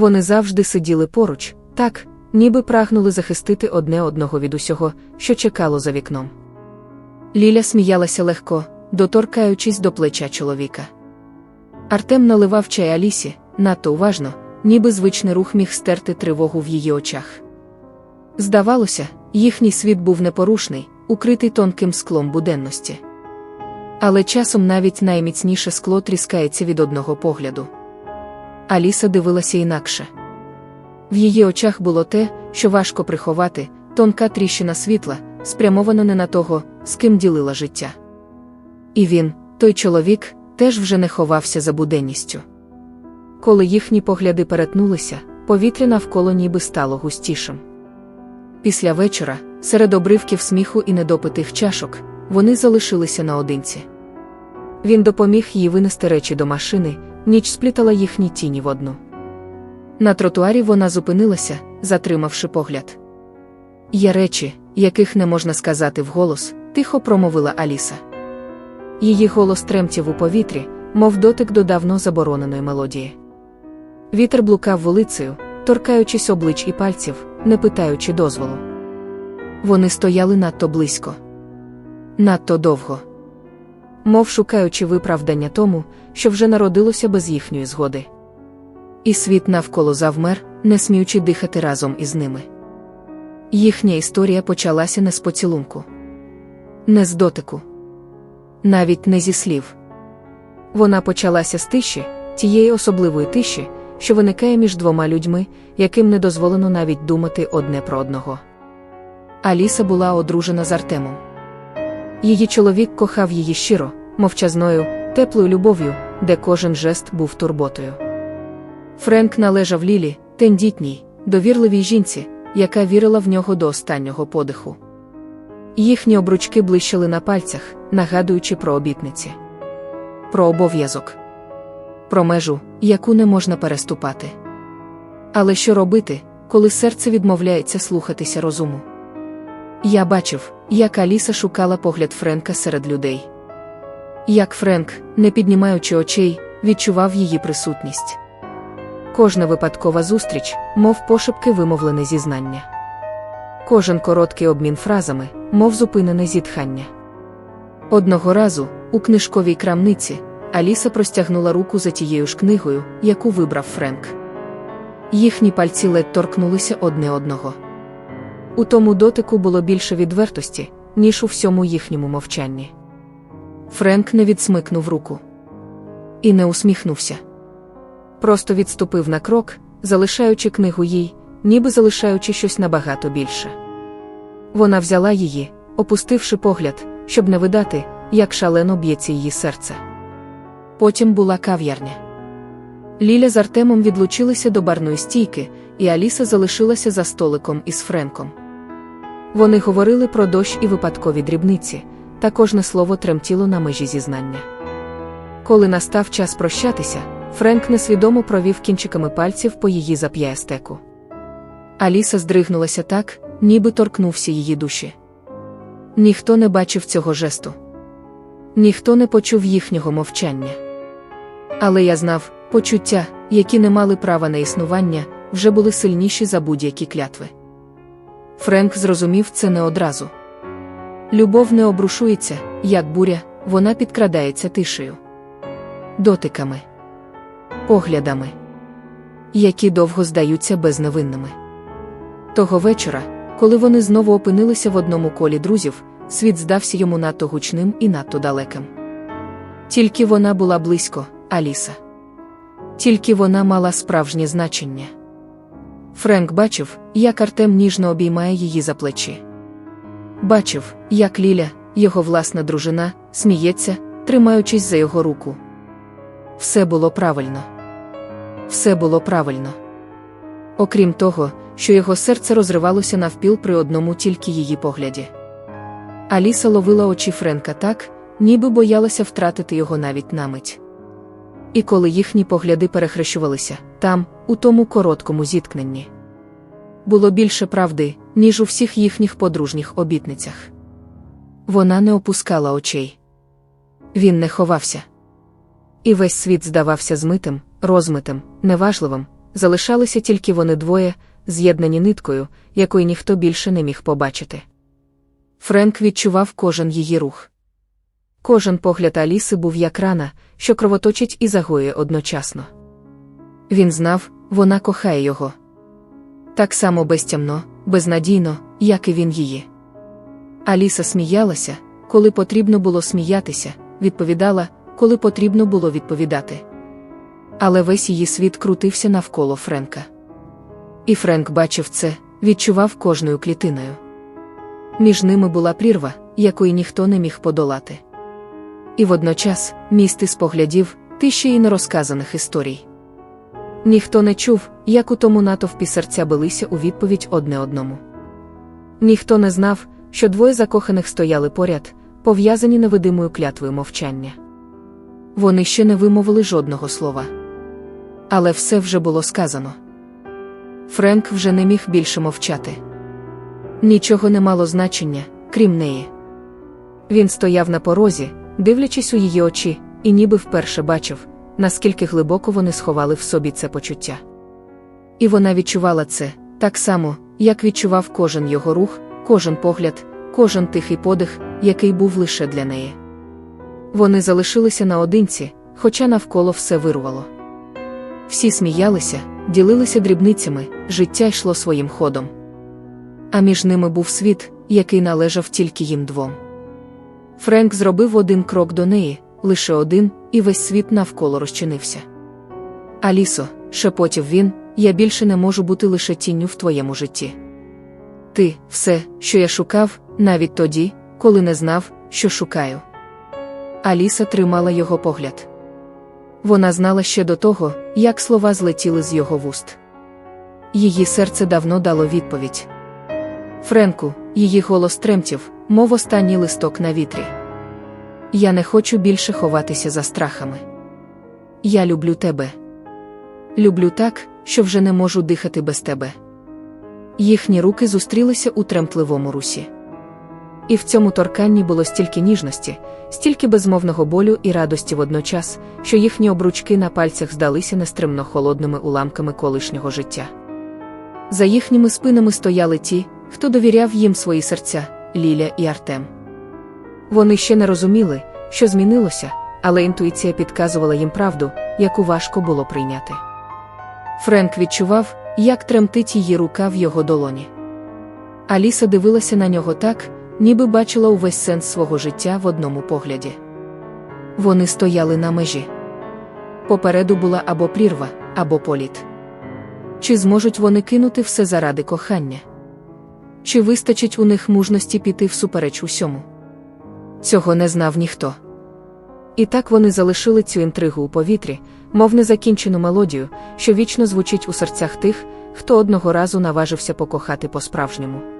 Вони завжди сиділи поруч, так, ніби прагнули захистити одне одного від усього, що чекало за вікном. Ліля сміялася легко, доторкаючись до плеча чоловіка. Артем наливав чай Алісі, надто уважно, ніби звичний рух міг стерти тривогу в її очах. Здавалося, їхній світ був непорушний, укритий тонким склом буденності. Але часом навіть найміцніше скло тріскається від одного погляду. Аліса дивилася інакше. В її очах було те, що важко приховати, тонка тріщина світла, спрямована не на того, з ким ділила життя. І він, той чоловік, теж вже не ховався за буденністю. Коли їхні погляди перетнулися, повітря навколо ніби стало густішим. Після вечора, серед обривків сміху і недопитих чашок, вони залишилися наодинці. Він допоміг їй винести речі до машини, ніч сплітала їхні тіні в одну. На тротуарі вона зупинилася, затримавши погляд. Є речі, яких не можна сказати вголос, тихо промовила Аліса. Її голос тремтів у повітрі, мов дотик до давно забороненої мелодії. Вітер блукав вулицею, торкаючись облич і пальців, не питаючи дозволу. Вони стояли надто близько, надто довго, мов шукаючи виправдання тому, що вже народилося без їхньої згоди. І світ навколо завмер, не сміючи дихати разом із ними. Їхня історія почалася не з поцілунку, не з дотику, навіть не зі слів. Вона почалася з тиші, тієї особливої тиші, що виникає між двома людьми, яким не дозволено навіть думати одне про одного. Аліса була одружена з Артемом. Її чоловік кохав її щиро, мовчазною, теплою любов'ю, де кожен жест був турботою. Френк належав Лілі, тендітній, довірливій жінці, яка вірила в нього до останнього подиху. Їхні обручки блищали на пальцях, нагадуючи про обітниці, про обов'язок, про межу, яку не можна переступати. Але що робити, коли серце відмовляється слухатися розуму? Я бачив, як Аліса шукала погляд Френка серед людей. Як Френк, не піднімаючи очей, відчував її присутність. Кожна випадкова зустріч, мов пошепки вимовлене зізнання. Кожен короткий обмін фразами, мов зупинене зітхання. Одного разу, у книжковій крамниці, Аліса простягнула руку за тією ж книгою, яку вибрав Френк. Їхні пальці ледь торкнулися одне одного. У тому дотику було більше відвертості, ніж у всьому їхньому мовчанні. Френк не відсмикнув руку і не усміхнувся. Просто відступив на крок, залишаючи книгу їй, ніби залишаючи щось набагато більше. Вона взяла її, опустивши погляд, щоб не видати, як шалено б'ється її серце. Потім була кав'ярня. Ліля з Артемом відлучилися до барної стійки, і Аліса залишилася за столиком із Френком. Вони говорили про дощ і випадкові дрібниці, та кожне слово тремтіло на межі зізнання. Коли настав час прощатися, Френк несвідомо провів кінчиками пальців по її зап'ястеку. Аліса здригнулася так, ніби торкнувся її душі. Ніхто не бачив цього жесту. Ніхто не почув їхнього мовчання. Але я знав, почуття, які не мали права на існування, вже були сильніші за будь-які клятви. Френк зрозумів це не одразу. Любов не обрушується, як буря, вона підкрадається тишею, дотиками, поглядами, які довго здаються безневинними. Того вечора, коли вони знову опинилися в одному колі друзів, світ здався йому надто гучним і надто далеким. Тільки вона була близько, Аліса. Тільки вона мала справжнє значення. Френк бачив, як Артем ніжно обіймає її за плечі. Бачив, як Ліля, його власна дружина, сміється, тримаючись за його руку. Все було правильно. Все було правильно. Окрім того, що його серце розривалося навпіл при одному тільки її погляді. Аліса ловила очі Френка так, ніби боялася втратити його навіть на мить. І коли їхні погляди перехрещувалися, там, у тому короткому зіткненні, було більше правди, ніж у всіх їхніх подружніх обітницях. Вона не опускала очей. Він не ховався. І весь світ здавався змитим, розмитим, неважливим, залишалися тільки вони двоє, з'єднані ниткою, якої ніхто більше не міг побачити. Френк відчував кожен її рух. Кожен погляд Аліси був як рана, що кровоточить і загоює одночасно. Він знав, вона кохає його. Так само безтямно, безнадійно, як і він її. Аліса сміялася, коли потрібно було сміятися, відповідала, коли потрібно було відповідати. Але весь її світ крутився навколо Френка. І Френк бачив це, відчував кожною клітиною. Між ними була прірва, якої ніхто не міг подолати. І водночас місти споглядів, тиші і нерозказаних історій. Ніхто не чув, як у тому натовпі серця билися у відповідь одне одному. Ніхто не знав, що двоє закоханих стояли поряд, пов'язані невидимою клятвою мовчання. Вони ще не вимовили жодного слова. Але все вже було сказано. Френк вже не міг більше мовчати. Нічого не мало значення, крім неї. Він стояв на порозі, дивлячись у її очі, і ніби вперше бачив, наскільки глибоко вони сховали в собі це почуття. І вона відчувала це так само, як відчував кожен його рух, кожен погляд, кожен тихий подих, який був лише для неї. Вони залишилися наодинці, хоча навколо все вирувало. Всі сміялися, ділилися дрібницями, життя йшло своїм ходом. А між ними був світ, який належав тільки їм двом. Френк зробив один крок до неї, лише один, і весь світ навколо розчинився. Алісо, шепотів він, я більше не можу бути лише тінню в твоєму житті. Ти, все, що я шукав, навіть тоді, коли не знав, що шукаю. Аліса тримала його погляд. Вона знала ще до того, як слова злетіли з його вуст. Її серце давно дало відповідь. Френку, її голос тремтів, мов останній листок на вітрі. Я не хочу більше ховатися за страхами. Я люблю тебе. Люблю так, що вже не можу дихати без тебе. Їхні руки зустрілися у тремтливому русі. І в цьому торканні було стільки ніжності, стільки безмовного болю і радості водночас, що їхні обручки на пальцях здалися нестримно холодними уламками колишнього життя. За їхніми спинами стояли ті, хто довіряв їм свої серця Ліля і Артем. Вони ще не розуміли, що змінилося, але інтуїція підказувала їм правду, яку важко було прийняти. Френк відчував, як тремтить її рука в його долоні. Аліса дивилася на нього так, ніби бачила увесь сенс свого життя в одному погляді. Вони стояли на межі. Попереду була або прірва, або політ. Чи зможуть вони кинути все заради кохання? Чи вистачить у них мужності піти всупереч усьому? Цього не знав ніхто. І так вони залишили цю інтригу у повітрі, мов незакінчену мелодію, що вічно звучить у серцях тих, хто одного разу наважився покохати по-справжньому.